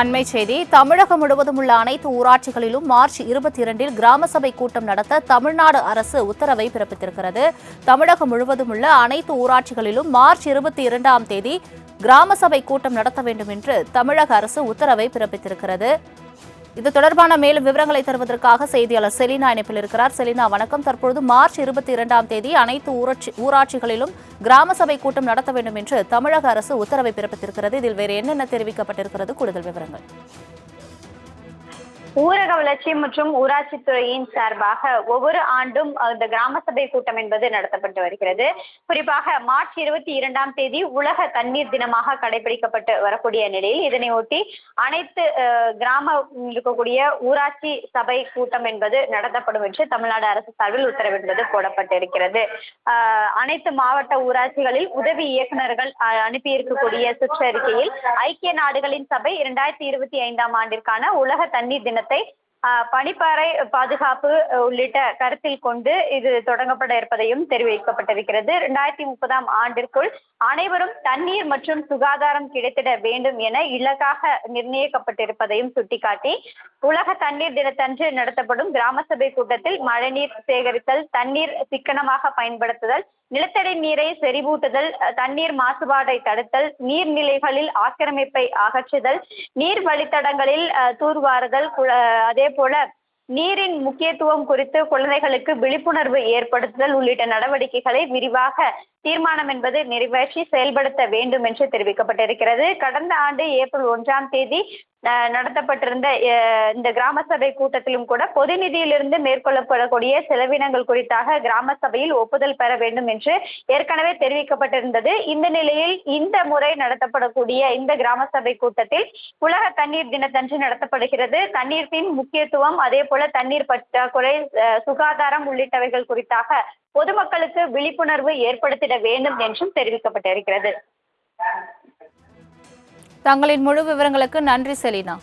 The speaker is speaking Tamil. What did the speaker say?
அண்மை செய்தி தமிழகம் முழுவதும் உள்ள அனைத்து ஊராட்சிகளிலும் மார்ச் இருபத்தி இரண்டில் கிராம சபை கூட்டம் நடத்த தமிழ்நாடு அரசு உத்தரவை பிறப்பித்திருக்கிறது. தமிழகம் முழுவதும் உள்ள அனைத்து ஊராட்சிகளிலும் மார்ச் இருபத்தி இரண்டாம் தேதி கிராம சபை கூட்டம் நடத்த வேண்டும் என்று தமிழக அரசு உத்தரவை பிறப்பித்திருக்கிறது. இது தொடர்பான மேலும் விவரங்களை தருவதற்காக செய்தியாளர் செலினா இணைப்பில் இருக்கிறார். செலினா வணக்கம். தற்பொழுது மார்ச் இருபத்தி இரண்டாம் தேதி அனைத்து ஊராட்சி ஊராட்சிகளிலும் கிராம சபை கூட்டம் நடத்த வேண்டும் என்று தமிழக அரசு உத்தரவை பிறப்பித்திருக்கிறது. இதில் வேறு என்னென்ன தெரிவிக்கப்பட்டிருக்கிறது? கூடுதல் விவரங்கள். ஊரக வளர்ச்சி மற்றும் ஊராட்சி துறையின் சார்பாக ஒவ்வொரு ஆண்டும் இந்த கிராம சபை கூட்டம் என்பது நடத்தப்பட்டு வருகிறது. குறிப்பாக மார்ச் இருபத்தி இரண்டாம் தேதி உலக தண்ணீர் தினமாக கடைபிடிக்கப்பட்டு வரக்கூடிய நிலையில் இதனை ஒட்டி அனைத்து கிராம இருக்கக்கூடிய ஊராட்சி சபை கூட்டம் என்பது நடத்தப்படும் என்று தமிழ்நாடு அரசு சார்பில் உத்தரவு என்பது போடப்பட்டிருக்கிறது அனைத்து மாவட்ட ஊராட்சிகளில் உதவி இயக்குநர்கள் அனுப்பி அனுப்பியிருக்கக்கூடிய சுற்றறிக்கையில் ஐக்கிய நாடுகளின் சபை இரண்டாயிரத்தி இருபத்தி ஐந்தாம் ஆண்டிற்கான உலக தண்ணீர் தின ஆஹ், பனிப்பாறை பாதுகாப்பு உள்ளிட்ட கருத்தில் கொண்டு இது தொடங்கப்பட இருப்பதையும் தெரிவிக்கப்பட்டிருக்கிறது. இரண்டாயிரத்தி முப்பதாம் ஆண்டிற்குள் அனைவரும் தண்ணீர் மற்றும் சுகாதாரம் கிடைத்திட வேண்டும் என இலக்காக நிர்ணயிக்கப்பட்டிருப்பதையும் சுட்டிக்காட்டி உலக தண்ணீர் தினத்தன்று நடத்தப்படும் கிராம சபை கூட்டத்தில் மழைநீர் சேகரித்தல் தண்ணீர் சிக்கனமாக பயன்படுத்துதல் நிலத்தடி நீரை செறிவூட்டுதல் அஹ், தண்ணீர் மாசுபாட்டை தடுத்தல் நீர்நிலைகளில் ஆக்கிரமிப்பை அகற்றுதல் நீர் வழித்தடங்களில் அஹ், தூர்வாறுதல் அதே போல நீரின் முக்கியத்துவம் குறித்து குழந்தைகளுக்கு விழிப்புணர்வு ஏற்படுத்துதல் உள்ளிட்ட நடவடிக்கைகளை விரிவாக தீர்மானம் என்பது நிறைவேற்றி செயல்படுத்த வேண்டும் என்று தெரிவிக்கப்பட்டிருக்கிறது. கடந்த ஆண்டு ஏப்ரல் ஒன்றாம் தேதி நடத்தப்பட்டிருந்த இந்த கிராம சபை கூட்டத்திலும் கூட பொது நிதியிலிருந்து மேற்கொள்ளப்படக்கூடிய செலவினங்கள் குறித்தாக கிராம சபையில் ஒப்புதல் பெற வேண்டும் என்று ஏற்கனவே தெரிவிக்கப்பட்டிருந்தது. இந்த நிலையில் இந்த முறை நடத்தப்படக்கூடிய இந்த கிராம சபை கூட்டத்தில் உலக தண்ணீர் தினத்தன்று நடத்தப்படுகிறது. தண்ணீரின் முக்கியத்துவம் அதே போல தண்ணீர் பற்றாக்குறை சுகாதாரம் உள்ளிட்டவைகள் குறித்தாக பொதுமக்களுக்கு விழிப்புணர்வு ஏற்படுத்திட வேண்டும் என்றும் தெரிவிக்கப்பட்டிருக்கிறது. தங்களின் முழு விவரங்களுக்கு நன்றி செலினா.